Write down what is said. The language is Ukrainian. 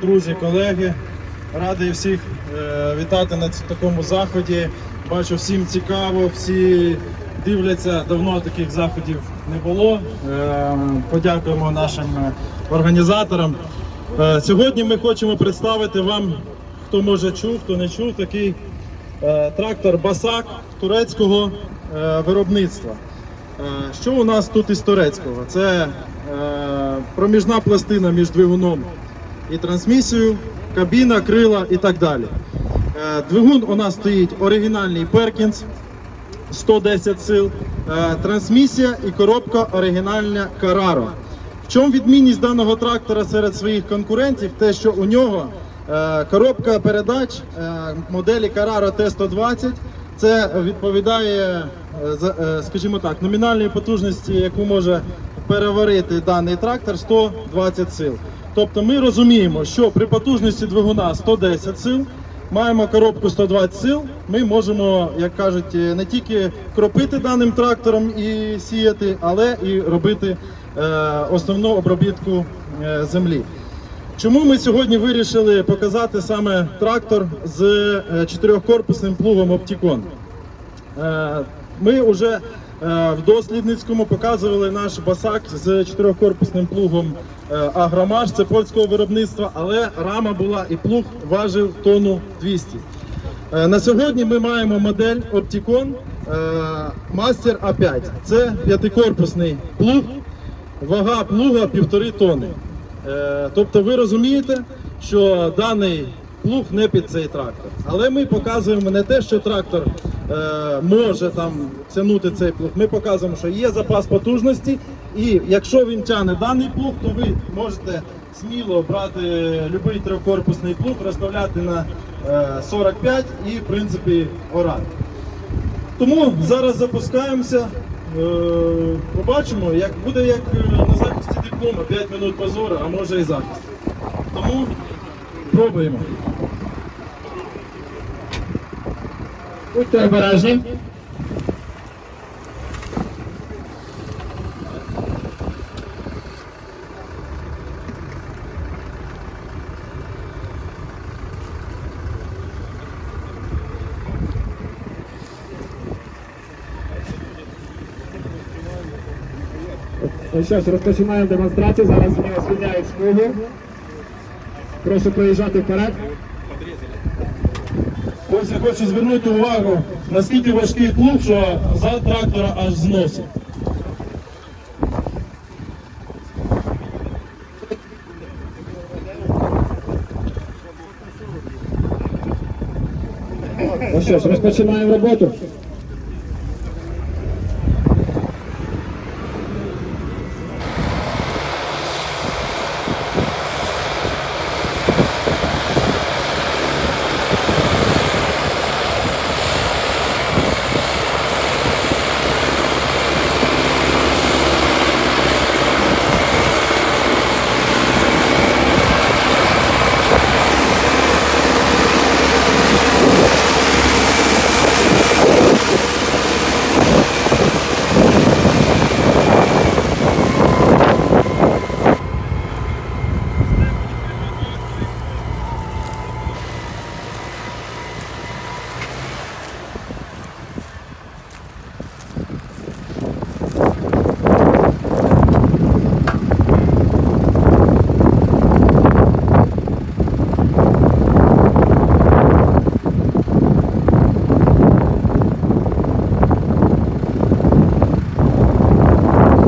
друзі, колеги. Радий всіх е, вітати на такому заході. Бачу, всім цікаво, всі дивляться. Давно таких заходів не було. Е, подякуємо нашим організаторам. Е, сьогодні ми хочемо представити вам, хто може чув, хто не чув, такий трактор Басак турецького виробництва. Що у нас тут із турецького? Це проміжна пластина між двигуном і трансмісією, кабіна, крила і так далі. Е, Двигун у нас стоїть оригінальний Perkins 110 сил, е, трансмісія і коробка оригінальна Carraro. В чому відмінність даного трактора серед своїх конкурентів? Те, що у нього е, коробка передач моделі Carraro T120. Це відповідає, скажімо так, номінальній потужності, яку може переварити даний трактор 120 сил. Тобто ми розуміємо, що при потужності двигуна 110 сил маємо коробку 120 сил. Ми можемо, як кажуть, е, не тільки кропити даним трактором і сіяти, але і робити е, основну обробітку е, землі. Чому ми сьогодні вирішили показати саме трактор з е, чотирьохкорпусним плугом Оптікон? Е, Ми вже в дослідницькому показували наш басак з чотирьохкорпусним плугом Агромаш, це польського виробництва, але рама була і плуг важив тонну 200. Е, На сьогодні ми маємо модель Opticon е, Master A5. Це п'ятикорпусний плуг, вага плуга півтори тони. Е, Тобто ви розумієте, що даний плуг не під цей трактор. Але ми показуємо не те, що трактор е, може там тягнути цей плуг. Ми показуємо, що є запас потужності, і якщо він тягне даний плуг, то ви можете сміло брати будь-який трьохкорпусний плуг, розставляти на е, 45 і в принципі орати. Тому зараз запускаємося. Е, Побачимо, як буде як е, на захисті диплома 5 минут позору, а може і захист. Тому пробуємо. Будьте обережні. Ну що ж, розпочинаємо демонстрацію. Зараз вони звільняють смугу. Прошу проїжджати вперед. Ось я хочу звернути увагу, наскільки важкий плуг, що за трактора аж зносить. Ну що ж, розпочинаємо роботу.